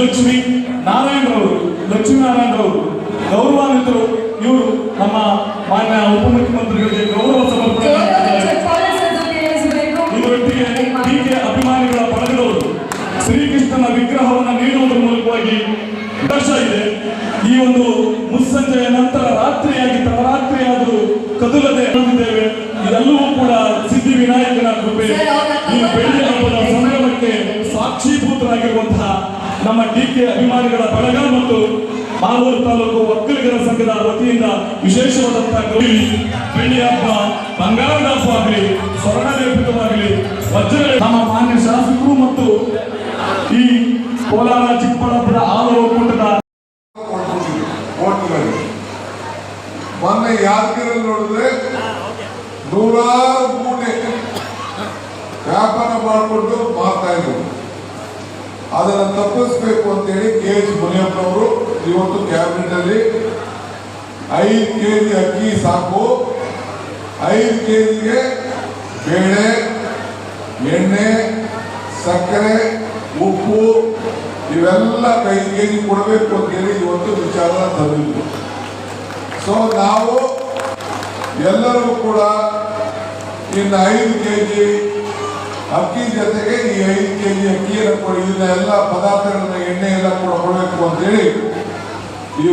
ವಿಜಯಲಕ್ಷ್ಮಿ ನಾರಾಯಣರವರು ಲಕ್ಷ್ಮೀನಾರಾಯಣರವರು ಗೌರವಾನ್ವಿತರು ಇವರು ನಮ್ಮ ಮಾನ್ಯ ಉಪಮುಖ್ಯಮಂತ್ರಿಗಳಿಗೆ ಗೌರವ ಸಮರ್ಪಣೆ. ಇದರೊಟ್ಟಿಗೆ ಟೀಕೆ ಅಭಿಮಾನಿಗಳ ಪಡೆದಿರುವುದು ಶ್ರೀಕೃಷ್ಣನ ವಿಗ್ರಹವನ್ನು ನೀಡುವುದರ ಮೂಲಕವಾಗಿ ದರ್ಶ ಇದೆ. ಈ ಒಂದು ಮುಸ್ಸಂಜೆಯ ನಂತರ ರಾತ್ರಿಯಾಗಿ ತಡರಾತ್ರಿಯಾದರೂ ಕದಲದೆ ನಮ್ಮ ಡಿ ಕೆ ಅಭಿಮಾನಿಗಳ ಬಳಗ ಮತ್ತು ಮಾಲೂರು ತಾಲೂಕು ಒಕ್ಕಲಿಗರ ಸಂಘದ ವತಿಯಿಂದ ವಿಶೇಷವಾದಂತಹ ಗೌರಿ, ಬೆಳ್ಳಿ ಹಬ್ಬ, ಬಂಗಾರದ ಆಗಲಿ ಸ್ವರ್ಣಲೇಪಿತವಾಗಲಿ ವಜ್ರ ನಮ್ಮ ಮಾನ್ಯ ಶಾಸಕರು ಮತ್ತು ಈ ಕೋಲಾರ ಚಿಕ್ಕಬಳ್ಳಾಪುರ ಆಲ ಒಕ್ಕೂಟದ ಮೊನ್ನೆ ಯಾದಗಿರಲ್ಲಿ ನೋಡಿದ್ರೆ ನೂರಾರು ಕೋಟಿ ವ್ಯಾಪಾರ ಮಾಡಿಕೊಂಡು ಮಾರ್ತಾ ಇದ್ರು. ಅದನ್ನು ತಪ್ಪಿಸ್ಬೇಕು ಅಂತೇಳಿ ಕೆ ಎಚ್ ಮುನಿಯಪ್ಪನವರು ಇವತ್ತು ಕ್ಯಾಬಿನೆಟ್ ಅಲ್ಲಿ ಐದು ಕೆ ಜಿ ಅಕ್ಕಿ ಸಾಕು. ಐದು ಕೆ ಜಿಗೆ ಬೇಳೆ, ಎಣ್ಣೆ, ಸಕ್ಕರೆ, ಉಪ್ಪು ಇವೆಲ್ಲ ಐದು ಕೆ ಜಿ ಕೊಡಬೇಕು ಅಂತೇಳಿ ಇವತ್ತು ವಿಚಾರ ತಂದಿದ್ದು ಸೊ ನಾವು ಎಲ್ಲರೂ ಕೂಡ ಇನ್ನು ಐದು ಕೆ ಜಿ ಅಕ್ಕಿ ಜೊತೆಗೆ ಈ ಐದು ಕೆ ಜಿ ಅಕ್ಕಿಯನ್ನು ಕೊಡಿ. ಇದನ್ನ ಎಲ್ಲ ಪದಾರ್ಥಗಳನ್ನ ಎಣ್ಣೆ ಎಲ್ಲ ಕೂಡ ಕೊಡಬೇಕು ಅಂತೇಳಿ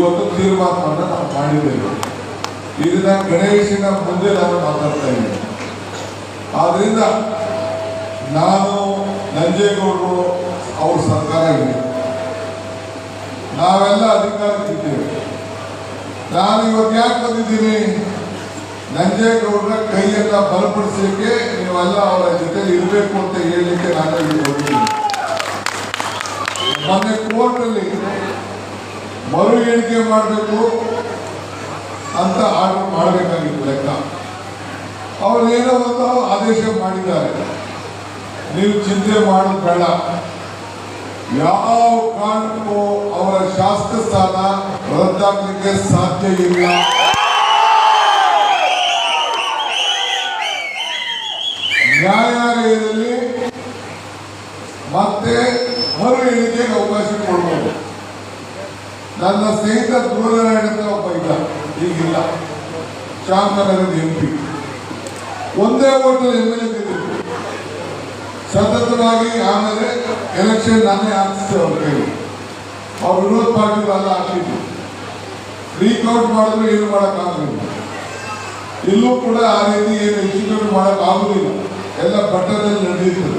ಒಂದು ತೀರ್ಮಾನವನ್ನು ನಾವು ಮಾಡಿದ್ದೇವೆ. ಇದನ್ನ ಗಣೇಶನ ಮುಂದೆ ನಾನು ಮಾತಾಡ್ತಾ ಇದ್ದೀನಿ. ಆದ್ರಿಂದ ನಾನು ನಂಜೇಗೌಡರು ಅವ್ರ ಸರ್ಕಾರ ಇದೆ. ನಾವೆಲ್ಲ ಅಧಿಕಾರಕ್ಕಿದ್ದೇವೆ ನಾನು ಇವತ್ತು ಯಾಕೆ ಬಂದಿದ್ದೀನಿ? ನಂಜೇಗೌಡರ ಕೈಯನ್ನ ಬಲಪಡಿಸಲಿಕ್ಕೆ ನೀವೆಲ್ಲ ಅವರ ಜೊತೆ ಇರಬೇಕು ಅಂತ ಹೇಳಲಿಕ್ಕೆ ನಾನು ಇಲ್ಲಿ ಮೊನ್ನೆ ಕೋರ್ಟಲ್ಲಿ ಮರು ಎಣಿಕೆ ಮಾಡಬೇಕು ಅಂತ ಆರ್ಡರ್ ಮಾಡಬೇಕಾಗಿತ್ತು ಲೆಕ್ಕ. ಅವ್ರು ಏನೋ ಒಂದು ಆದೇಶ ಮಾಡಿದ್ದಾರೆ. ನೀವು ಚಿಂತೆ ಮಾಡೋದು ಬೇಡ ಯಾವ ಕಾರಣಕ್ಕೂ ಅವರ ಶಾಸಕ ಸ್ಥಾನ ರದ್ದಾಗಲಿಕ್ಕೆ ಸಾಧ್ಯ ಇಲ್ಲ. ನ್ಯಾಯಾಲಯದಲ್ಲಿ ಮತ್ತೆ ಮರು ಎಣಿಕೆಗೆ ಅವಕಾಶ ಕೊಡ್ಬೋದು. ನನ್ನ ಸ್ನೇಹಿತ ದೂರನಾಡಿದ ಒಬ್ಬ ಇಲ್ಲ ಈಗಿಲ್ಲ. ಶಾಂತನಗರದ ಎಂ ಪಿ. ಒಂದೇ ಓಟದ ಎಂ ಎಲ್ ಎ ಸತತವಾಗಿ ಆಮೇಲೆ ಎಲೆಕ್ಷನ್ ನಾನೇ ಹಾಕಿಸ್ತೇವೆ ಅವ್ರ ಕೈಲಿ. ಅವ್ರ ವಿರೋಧ ಪಾರ್ಟಿಗಳೆಲ್ಲ ಹಾಕಿದ್ರು. ರೀಕೌಂಟ್ ಮಾಡಿದ್ರು ಏನು ಮಾಡೋಕ್ಕಾಗಲಿಲ್ಲ ಇಲ್ಲೂ ಕೂಡ ಆ ರೀತಿ ಏನು ಎಕ್ಸಿಕ್ಯೂಟ್ ಮಾಡೋಕ್ಕಾಗುದಿಲ್ಲ. ಎಲ್ಲ ಬಟ್ಟದಲ್ಲಿ ನಡೆಯಿತು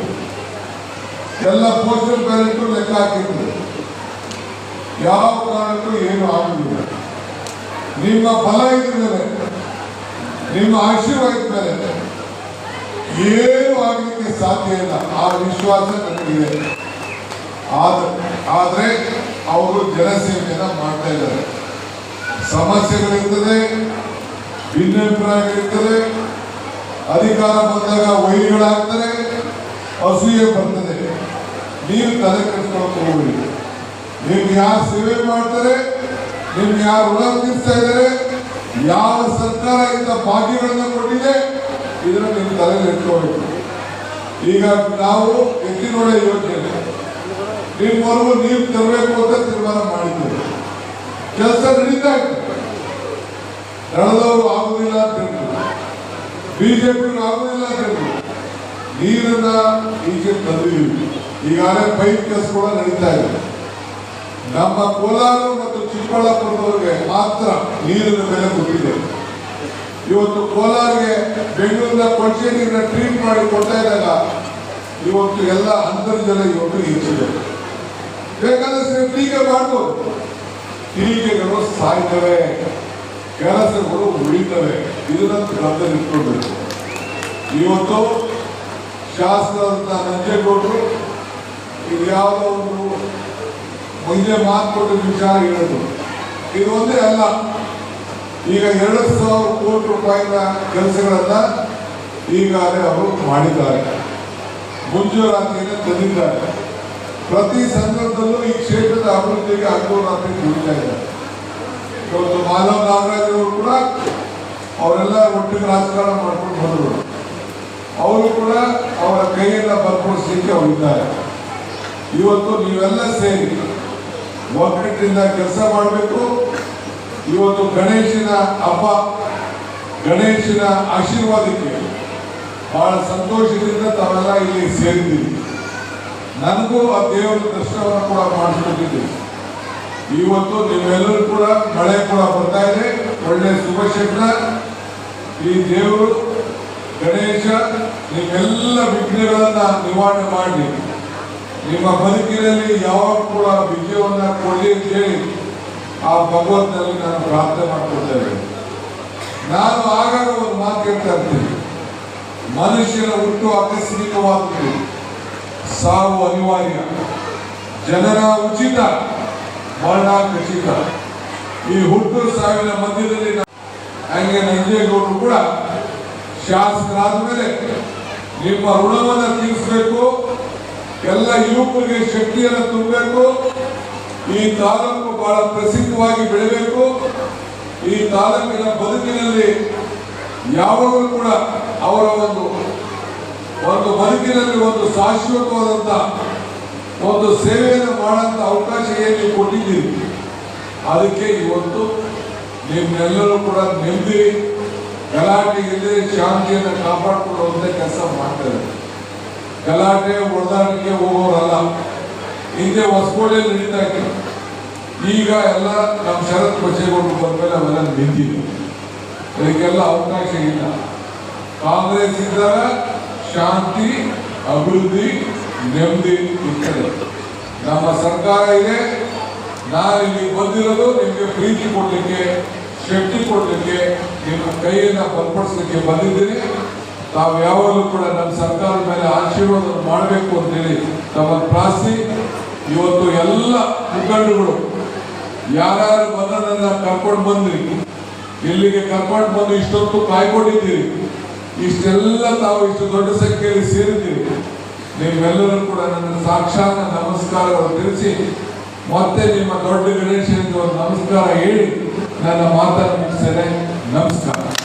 ಎಲ್ಲ ಪೋಸ್ಟಲ್ ಬ್ಯಾಲೆಟ್ ಲೆಕ್ಕ ಹಾಕಿದ್ರು ಯಾವ ಕಾರಣಕ್ಕೂ ಏನು ಆಗಲಿಲ್ಲ ನಿಮ್ಮ ಬಲ ಇದ್ರೆ ನಿಮ್ಮ ಆಶೀರ್ವಾದ ಮೇಲೆ ಏನು ಆಗಲಿಕ್ಕೆ ಸಾಧ್ಯ ಇಲ್ಲ. ಆ ವಿಶ್ವಾಸ ನನಗಿದೆ ಆದ್ರೆ ಅವರು ಜನಸೇವೆಯನ್ನ ಮಾಡ್ತಾ ಇದ್ದಾರೆ. ಸಮಸ್ಯೆಗಳಿರ್ತದೆ, ಭಿನ್ನಾಭಿಪ್ರಾಯಗಳಿರ್ತದೆ ಅಧಿಕಾರ ಬಂದಾಗ ವೈರಿಗಳಾಗ್ತಾರೆ, ಅಸೂಯೆ ಬರ್ತದೆ ನೀವು ತಲೆ ಕೆಡಿಸ್ಕೊಳಕ್ ಹೋಗಿ ನಿಮ್ಗೆ ಯಾರು ಸೇವೆ ಮಾಡ್ತಾರೆ, ನಿಮ್ಗೆ ಯಾರು ಋಣ ಇದ್ದಾರೆ, ಯಾವ ಸರ್ಕಾರ ಇಂಥ ಭಾಗ್ಯಗಳನ್ನ ಕೊಟ್ಟಿದೆ, ಇದನ್ನ ನಿಮ್ಮ ತಲೆ ಇಟ್ಕೋಬೇಕು. ಈಗ ನಾವು ಎತ್ತಿನೊಳೆ ಯೋಜನೆ. ನಿಮ್ಮವರೆಗೂ ನೀರು ತರಬೇಕು ಅಂತ ತೀರ್ಮಾನ ಮಾಡಿದ್ದೇವೆ. ಕೆಲಸ ನಡೀತಾ ಇತ್ತು. ನಡೆದವರು ಆಗುದಿಲ್ಲ ಅಂತ ಬಿಜೆಪಿ ಆಗುದಿಲ್ಲ ಇಲ್ಲ ನೀರನ್ನ ಈಚೆ ತಂದಿದ್ದೀವಿ ಈಗಾಗಲೇ ಪೈಪ್ ಕೆಲಸ ಕೂಡ ನಡೀತಾ ಇದೆ. ನಮ್ಮ ಕೋಲಾರ ಮತ್ತು ಚಿಕ್ಕಬಳ್ಳಾಪುರದವರಿಗೆ ಮಾತ್ರ ನೀರಿನ ಬೆಲೆ ಕೊಟ್ಟಿದೆ ಇವತ್ತು ಕೋಲಾರಿಗೆ ಬೆಂಗಳೂರಿನ ಕೊಚ್ಚೆ ನೀರನ್ನ ಟ್ರೀಟ್ ಮಾಡಿ ಕೊಡ್ತಾ ಇದ್ದಾಗ ಇವತ್ತು ಎಲ್ಲ ಅಂತರ್ಜಲ ಇವತ್ತು ಹೆಚ್ಚಿದೆ ಬೇಕಾದ್ರೆ ಟೀಕೆ ಮಾಡ್ಬೋದು. ಟೀಕೆಗಳು ಸಾಯ್ತವೆ. ಕೆಲಸಗಳು ಉಳಿತವೆ ಇದನ್ನ ಗಮನದಲ್ಲಿ ಇಟ್ಕೊಳ್ಬೇಕು. ಇವತ್ತು ಶಾಸಕರಂತ ನಂಜೇಗೌಡರು ಇದು ಯಾವುದೋ ಒಂದು ಮುಂದೆ ಮಾತು ಕೊಟ್ಟ ವಿಚಾರ ಹೇಳಿದ್ರು. ಇದು ಒಂದೇ ಅಲ್ಲ. ಈಗ ಎರಡು ಸಾವಿರ ಕೋಟಿ ರೂಪಾಯಿನ ಕೆಲಸಗಳನ್ನ ಈಗಾಗಲೇ ಅವರು ಮಾಡಿದ್ದಾರೆ. ಮುಂಜೂರಾತಿಯನ್ನು ತಂದಿದ್ದಾರೆ. ಪ್ರತಿ ಸಂದರ್ಭದಲ್ಲೂ ಈ ಕ್ಷೇತ್ರದ ಅಭಿವೃದ್ಧಿಗೆ ಅನುಕೂಲ ದುಡಿತಾ ಇದ್ದಾರೆ. ಇವತ್ತು ಮಾನವ ನಾಗರಾಜ್ ಅವರೆಲ್ಲ ಒಟ್ಟಿಗೆ ರಾಜಕಾರಣ ಮಾಡ್ಕೊಂಡು ಬಂದರು. ಅವರು ಕೂಡ ಅವರ ಕೈಯನ್ನ ಸಿಕ್ಕಿ ಅವರಿದ್ದಾರೆ ಇವತ್ತು ನೀವೆಲ್ಲ ಸೇರಿ ಒಗ್ಗಟ್ಟಿನಿಂದ ಕೆಲಸ ಮಾಡಬೇಕು. ಇವತ್ತು ಗಣೇಶನ ಹಬ್ಬ, ಗಣೇಶನ ಆಶೀರ್ವಾದಕ್ಕೆ ಬಹಳ ಸಂತೋಷದಿಂದ ತಾವೆಲ್ಲ ಇಲ್ಲಿ ಸೇರಿದ್ದೀವಿ ನನಗೂ ಆ ದೇವರ ದರ್ಶನವನ್ನು ಕೂಡ ಮಾಡಿಸ್ಕೊಟ್ಟಿದ್ದೀವಿ ಇವತ್ತು ನೀವೆಲ್ಲರೂ ಕೂಡ ಮಳೆ ಕೂಡ ಬರ್ತಾ ಇದೆ. ಒಳ್ಳೆ ಶುಭ ಈ ದೇವರು, ಗಣೇಶ, ನಿಮ್ಮೆಲ್ಲ ವಿಘ್ನಗಳನ್ನು ನಿವಾರಣೆ ಮಾಡಿ, ನಿಮ್ಮ ಬದುಕಿನಲ್ಲಿ ಯಾವಾಗ ಕೂಡ ವಿಜಯವನ್ನು ಕೊಡಲಿ ಅಂತ ಹೇಳಿ ಆ ಭಗವಂತನಲ್ಲಿ ನಾನು ಪ್ರಾರ್ಥನೆ ಮಾಡಿಕೊಡ್ತೇವೆ ನಾನು ಆಗಾಗ ಒಂದು ಮಾತು ಹೇಳ್ತಾ ಇರ್ತೀನಿ. ಮನುಷ್ಯನ ಹುಟ್ಟು ಆಕಸ್ಮಿಕವಾದದ್ದು ಸಾವು ಅನಿವಾರ್ಯ. ಜನರ ಉಚಿತ ಮರಣ ಖಚಿತ ಈ ಹುಟ್ಟು ಸಾವಿನ ಮಧ್ಯದಲ್ಲಿ ಹಂಗೆ ನಂಜೇಗೌಡರು ಕೂಡ ಶಾಸಕರಾದ ಮೇಲೆ ನಿಮ್ಮ ಋಣವನ್ನು ತೀರಿಸಬೇಕು, ಎಲ್ಲ ಯುವಕರಿಗೆ ಶಕ್ತಿಯನ್ನು ತುಂಬಬೇಕು, ಈ ತಾಲೂಕು ಬಹಳ ಪ್ರಸಿದ್ಧವಾಗಿ ಬೆಳೆಯಬೇಕು ಈ ತಾಲೂಕಿನ ಬದುಕಿನಲ್ಲಿ ಯಾವಾಗಲೂ ಕೂಡ ಅವರ ಒಂದು ಒಂದು ಬದುಕಿನಲ್ಲಿ ಒಂದು ಶಾಶ್ವತವಾದಂಥ ಒಂದು ಸೇವೆಯನ್ನು ಮಾಡುವಂಥ ಅವಕಾಶ ಏನು ಕೊಟ್ಟಿದ್ದೀರಿ? ಅದಕ್ಕೆ ಇವತ್ತು ನಿಮ್ಮೆಲ್ಲರೂ ಕೂಡ ನೆಮ್ಮದಿ ಗಲಾಟೆ ಇಲ್ಲದೆ ಶಾಂತಿಯನ್ನು ಕಾಪಾಡಿಕೊಳ್ಳುವಂತ ಕೆಲಸ ಮಾಡ್ತಾರೆ ಗಲಾಟೆ, ಹೊಡೆದಾಟಕ್ಕೆ ಹೋಗೋರಲ್ಲ. ಹಿಂದೆ ಹೊಸಕೋಟೆಯಲ್ಲಿ ನಡೀತಾ ಈಗ ಎಲ್ಲ ನಮ್ಮ ಶರತ್ ಬಚ್ಚೇಗೌಡರು ಬಂದ್ಮೇಲೆ ಅವೆಲ್ಲ ನಿಂತಿದೆ ಇದಕ್ಕೆಲ್ಲ ಅವಕಾಶ ಇಲ್ಲ. ಕಾಂಗ್ರೆಸ್ ಇದ್ದಾಗ ಶಾಂತಿ, ಅಭಿವೃದ್ಧಿ, ನೆಮ್ಮದಿ ಇರ್ತದೆ. ನಮ್ಮ ಸರ್ಕಾರ ಇದೆ. ನಾನು ಇಲ್ಲಿ ಬಂದಿರೋದು ನಿಮಗೆ ಪ್ರೀತಿ ಕೊಡಲಿಕ್ಕೆ, ಶಕ್ತಿ ಕೊಡಲಿಕ್ಕೆ, ನಿಮ್ಮ ಕೈಯನ್ನು ಬಲಪಡಿಸಲಿಕ್ಕೆ ಬಂದಿದ್ದೀರಿ ತಾವು ಯಾವಾಗಲೂ ಕೂಡ ನಮ್ಮ ಸರ್ಕಾರದ ಮೇಲೆ ಆಶೀರ್ವಾದ ಮಾಡಬೇಕು ಅಂತೇಳಿ ತಮ್ಮ ಪ್ರಾಸ್ತಿ ಇವತ್ತು ಎಲ್ಲ ಮುಖಂಡಗಳು ಯಾರ್ಯಾರು ಬಂದ ಕರ್ಕೊಂಡು ಬಂದ್ರಿ ಇಲ್ಲಿಗೆ ಕರ್ಕೊಂಡು ಬಂದು ಇಷ್ಟೊತ್ತು ಕಾಯ್ಕೊಂಡಿದ್ದೀರಿ, ಇಷ್ಟೆಲ್ಲ ತಾವು ಇಷ್ಟು ದೊಡ್ಡ ಸಂಖ್ಯೆಯಲ್ಲಿ ಸೇರಿದ್ದೀರಿ. ನೀವೆಲ್ಲರೂ ಕೂಡ ನನ್ನ ಸಾಕ್ಷಾತ್ ನಮಸ್ಕಾರಗಳು ತಿಳಿಸಿ ಮತ್ತೆ ನಿಮ್ಮ ದೊಡ್ಡ ಗಣೇಶ ನಮಸ್ಕಾರ ಹೇಳಿ ನನ್ನ ಮಾತನ್ನು ಮುಗಿಸ್ತೇನೆ. ನಮಸ್ಕಾರ.